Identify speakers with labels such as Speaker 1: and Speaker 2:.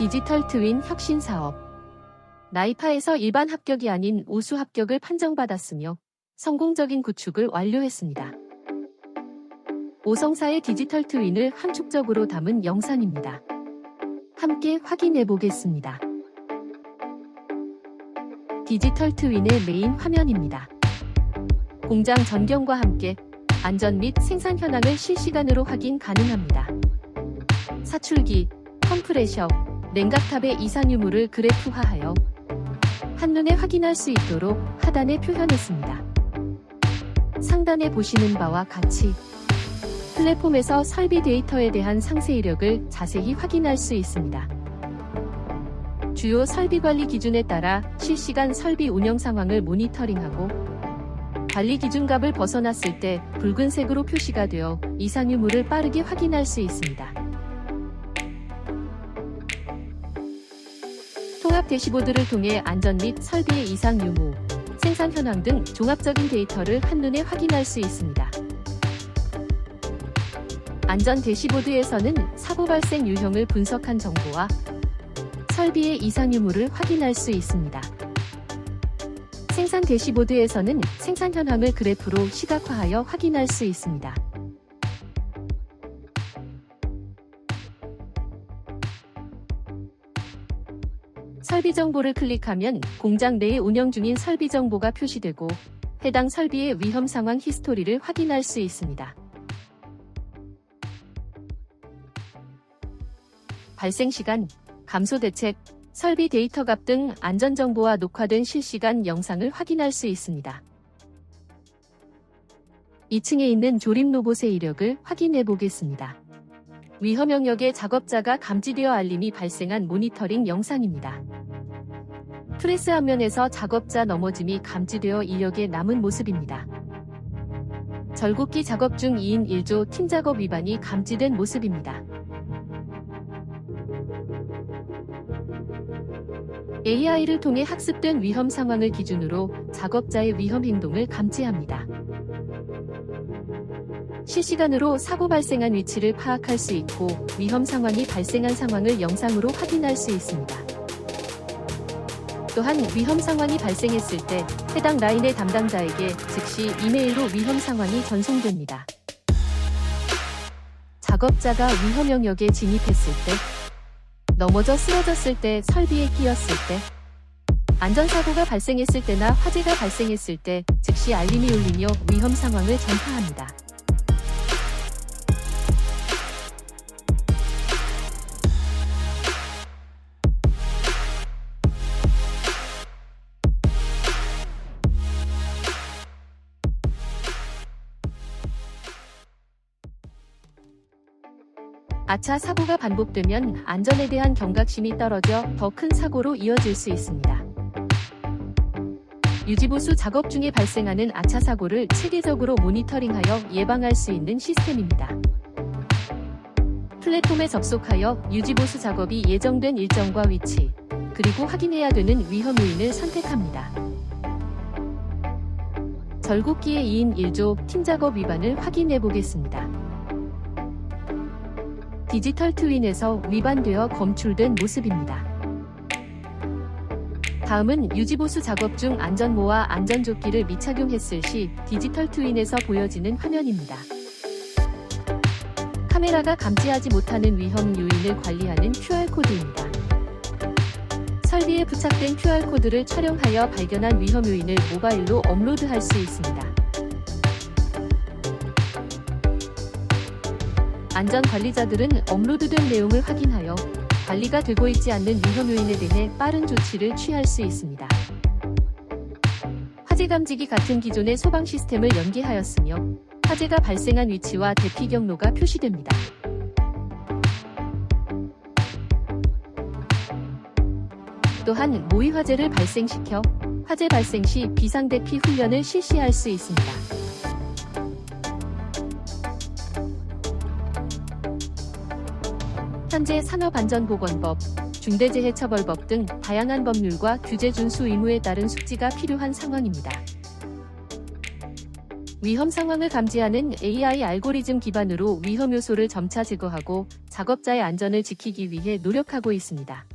Speaker 1: 디지털 트윈 혁신 사업. 나이파에서 일반 합격이 아닌 우수 합격을 판정받았으며 성공적인 구축을 완료했습니다. 오성사의 디지털 트윈을 함축적으로 담은 영상입니다. 함께 확인해 보겠습니다. 디지털 트윈의 메인 화면입니다. 공장 전경과 함께 안전 및 생산 현황을 실시간으로 확인 가능합니다. 사출기, 컴프레셔, 냉각탑의 이상 유무를 그래프화하여 한눈에 확인할 수 있도록 하단에 표현했습니다. 상단에 보시는 바와 같이 플랫폼에서 설비 데이터에 대한 상세 이력을 자세히 확인할 수 있습니다. 주요 설비 관리 기준에 따라 실시간 설비 운영 상황을 모니터링하고 관리 기준값을 벗어났을 때 붉은색으로 표시가 되어 이상 유무를 빠르게 확인할 수 있습니다. 통합 대시보드를 통해 안전 및 설비의 이상 유무, 생산 현황 등 종합적인 데이터를 한눈에 확인할 수 있습니다. 안전 대시보드에서는 사고 발생 유형을 분석한 정보와 설비의 이상 유무를 확인할 수 있습니다. 생산 대시보드에서는 생산 현황을 그래프로 시각화하여 확인할 수 있습니다. 설비 정보를 클릭하면 공장 내에 운영 중인 설비 정보가 표시되고 해당 설비의 위험 상황 히스토리를 확인할 수 있습니다. 발생 시간, 감소 대책, 설비 데이터 값 등 안전 정보와 녹화된 실시간 영상을 확인할 수 있습니다. 2층에 있는 조립 로봇의 이력을 확인해 보겠습니다. 위험 영역의 작업자가 감지되어 알림이 발생한 모니터링 영상입니다. 프레스 앞면에서 작업자 넘어짐이 감지되어 이력에 남은 모습입니다. 절곡기 작업 중 2인 1조 팀 작업 위반이 감지된 모습입니다. AI를 통해 학습된 위험 상황을 기준으로 작업자의 위험 행동을 감지합니다. 실시간으로 사고 발생한 위치를 파악할 수 있고 위험 상황이 발생한 상황을 영상으로 확인할 수 있습니다. 또한 위험 상황이 발생했을 때 해당 라인의 담당자에게 즉시 이메일로 위험 상황이 전송됩니다. 작업자가 위험 영역에 진입했을 때, 넘어져 쓰러졌을 때, 설비에 끼었을 때, 안전사고가 발생했을 때나 화재가 발생했을 때 즉시 알림이 울리며 위험 상황을 전파합니다. 아차 사고가 반복되면 안전에 대한 경각심이 떨어져 더 큰 사고로 이어질 수 있습니다. 유지보수 작업 중에 발생하는 아차 사고를 체계적으로 모니터링하여 예방할 수 있는 시스템입니다. 플랫폼에 접속하여 유지보수 작업이 예정된 일정과 위치, 그리고 확인해야 되는 위험 요인을 선택합니다. 절곡기의 2인 1조 팀 작업 위반을 확인해 보겠습니다. 디지털 트윈에서 위반되어 검출된 모습입니다. 다음은 유지보수 작업 중 안전모와 안전조끼를 미착용했을 시 디지털 트윈에서 보여지는 화면입니다. 카메라가 감지하지 못하는 위험 요인을 관리하는 QR코드입니다. 설비에 부착된 QR코드를 촬영하여 발견한 위험 요인을 모바일로 업로드할 수 있습니다. 안전 관리자들은 업로드된 내용을 확인하여 관리가 되고 있지 않는 위험 요인에 대해 빠른 조치를 취할 수 있습니다. 화재 감지기 같은 기존의 소방 시스템을 연계하였으며 화재가 발생한 위치와 대피 경로가 표시됩니다. 또한 모의 화재를 발생시켜 화재 발생 시 비상 대피 훈련을 실시할 수 있습니다. 현재 산업안전보건법, 중대재해처벌법 등 다양한 법률과 규제 준수 의무에 따른 숙지가 필요한 상황입니다. 위험 상황을 감지하는 AI 알고리즘 기반으로 위험 요소를 점차 제거하고 작업자의 안전을 지키기 위해 노력하고 있습니다.